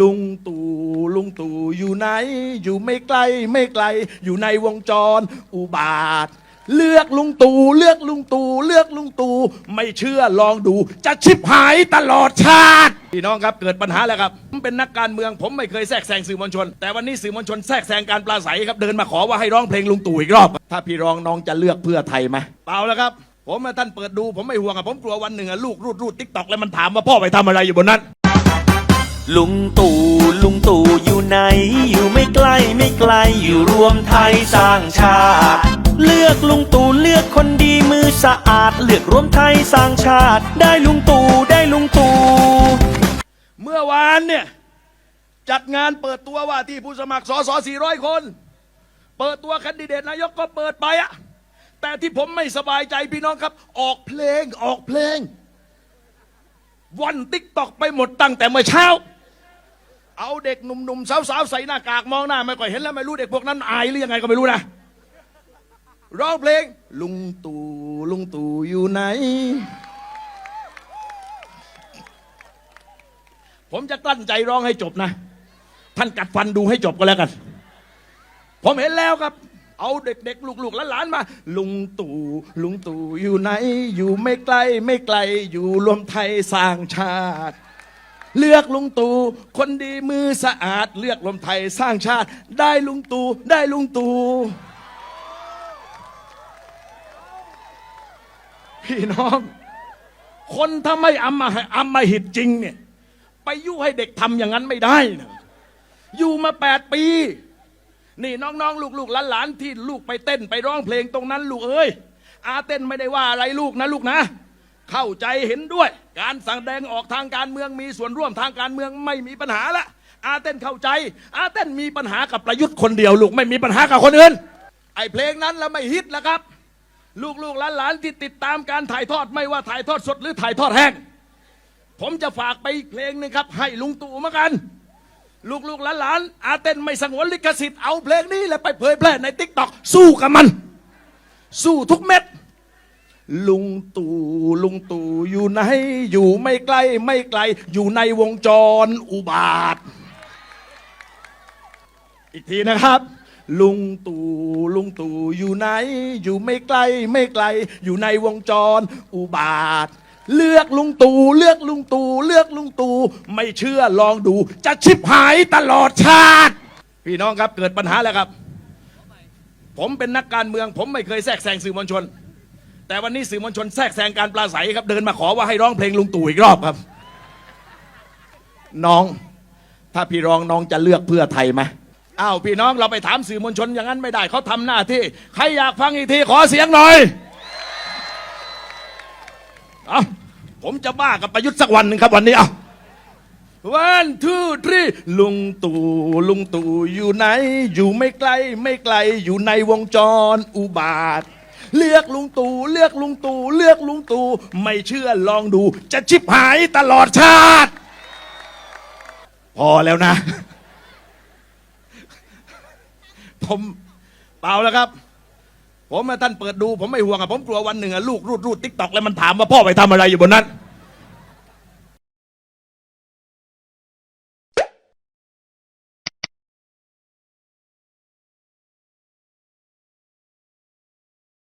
ลุงตู่ลุงตู่อยู่ไหน อยู่ไม่ไกลไม่ไกล อยู่ในวงจรอุบาท เลือกลุงตู่เลือกลุงตู่เลือกลุงตู่ไม่เชื่อลองดู จะชิบหายตลอดชาติพี่น้องครับเกิดปัญหาแล้วครับผมเป็นนักการเมือง ผมไม่เคยแทรกแซงสื่อมวลชน แต่วันนี้สื่อมวลชนแทรกแซงการปราศัยครับเดินมาขอว่าให้ร้องเพลงลุงตู่อีกรอบ ถ้าพี่รองน้องจะเลือกเพื่อไทยไหมเปล่าแล้วครับผมอะท่านเปิดดูผมไม่ห่วงอะผมกลัววันหนึ่งอะลูกรูดรูดทิกตอกแล้วมันถามว่าพ่อไปทำอะไรอยู่บนนั้น ลุงตู่ลุงตู่อยู่ไหน อยู่ไม่ไกลไม่ไกลอยู่รวมไทยสร้างชาติ เลือกลุงตู่เลือกคนดีมือสะอาด เลือกรวมไทยสร้างชาติ ได้ลุงตู่ได้ลุงตู่เมื่อวานเนี่ยจัดงานเปิดตัวว่าที่ผู้สมัครสส400 คน เปิดตัวแคนดิเดตนายกก็เปิดไปอะแต่ที่ผมไม่สบายใจพี่น้องครับ ออกเพลงออกเพลง วันติ๊กตอกไปหมดตั้งแต่เมื่อเช้า เอาเด็กหนุ่มๆสาวๆใส่หน้ากากมองหน้าไม่ค่อยเห็นแล้วไม่รู้เด็กพวกนั้นอายหรือยังไงก็ไม่รู้นะร้องเพลง ลุงตู่ลุงตู่อยู่ไหน ผมจะกลั้นใจร้องให้จบนะ ท่านกัดฟันดูให้จบก็แล้วกัน ผมเห็นแล้วครับ เอาเด็กๆ ลูกๆหลานๆมา ลุงตู่ลุงตู่อยู่ไหน อยู่ไม่ไกลไม่ไกลอยู่รวมไทยสร้างชาติ เลือกลุงตู่คนดีมือสะอาด เลือกรวมไทยสร้างชาติ ได้ลุงตู่ได้ลุงตู่พี่น้อง คนถ้าไม่อำมาอำมาหิตจริงเนี่ย ไปยุให้เด็กทำอย่างนั้นไม่ได้นะอยู่มาแปดปี นี่น้องๆ ลูกๆหลานๆที่ลูกไปเต้นไปร้องเพลงตรงนั้นลูกเอ้ยอาเต้นไม่ได้ว่าอะไรลูกนะลูกนะ เข้าใจเห็นด้วย การสั่งแดงออกทางการเมืองมีส่วนร่วมทางการเมืองไม่มีปัญหาละอาเต้นเข้าใจ อาเต้นมีปัญหากับประยุทธ์คนเดียวลูกไม่มีปัญหากับคนอื่น ไอ้เพลงนั้นแล้วไม่ฮิตแล้วครับ ลูกๆหลานๆที่ติดตามการถ่ายทอดไม่ว่าถ่ายทอดสดหรือถ่ายทอดแห้งผมจะฝากไปเพลงหนึ่งครับ ให้ลุงตู่เหมือนกัน ลูกๆหลานๆอาเต้นไม่สงวนลิขสิทธิ์เอาเพลงนี้ แล้วไปเผยแพร่ในติ๊กต็อกสู้กับมัน สู้ทุกเม็ด ลุงตู่ลุงตู่อยู่ไหนอยู่ไม่ไกล้ไม่ไกล อยู่ในวงจรอุบาท อีกทีนะครับ ลุงตู่ลุงตู่อยู่ไหน อยู่ไม่ไกล้ไม่ไกล อยู่ในวงจรอุบาท เลือกลุงตู่เลือกลุงตู่เลือกลุงตู่ไม่เชื่อลองดู จะชิบหายตลอดชาติ พี่น้องครับเกิดปัญหาแล้วครับ ผมเป็นนักการเมือง ผมไม่เคยแทรกแซงสื่อมวลชน แต่วันนี้สื่อมวลชนแทรกแซงการปราศัยครับเดินมาขอว่าให้ร้องเพลงลุงตู่อีกรอบครับ น้อง ถ้าพี่รองน้องจะเลือกเพื่อไทยไหมอ้าวพี่น้องเราไปถามสื่อมวลชนอย่างนั้นไม่ได้เขาทำหน้าที่ใครอยากฟังอีกทีขอเสียงหน่อย เอาผมจะบ้ากับประยุทธ์สักวันหนึ่งครับวันนี้เอา one two three ลุงตู่ลุงตู่อยู่ไหน อยู่ไม่ไกล ไม่ไกล อยู่ในวงจรอุบาท เลือกลุงตู่เลือกลุงตู่เลือกลุงตู่ไม่เชื่อลองดู จะชิบหายตลอดชาติ พอแล้วนะ ผมเปล่าแล้วครับ ผมอท่านเปิดดู ผมไม่ห่วงอะผมกลัววันหนึ่งอะลูกรูดรูดทิกตอกแล้วมันถามว่าพ่อไปทำอะไรอยู่บนนั้น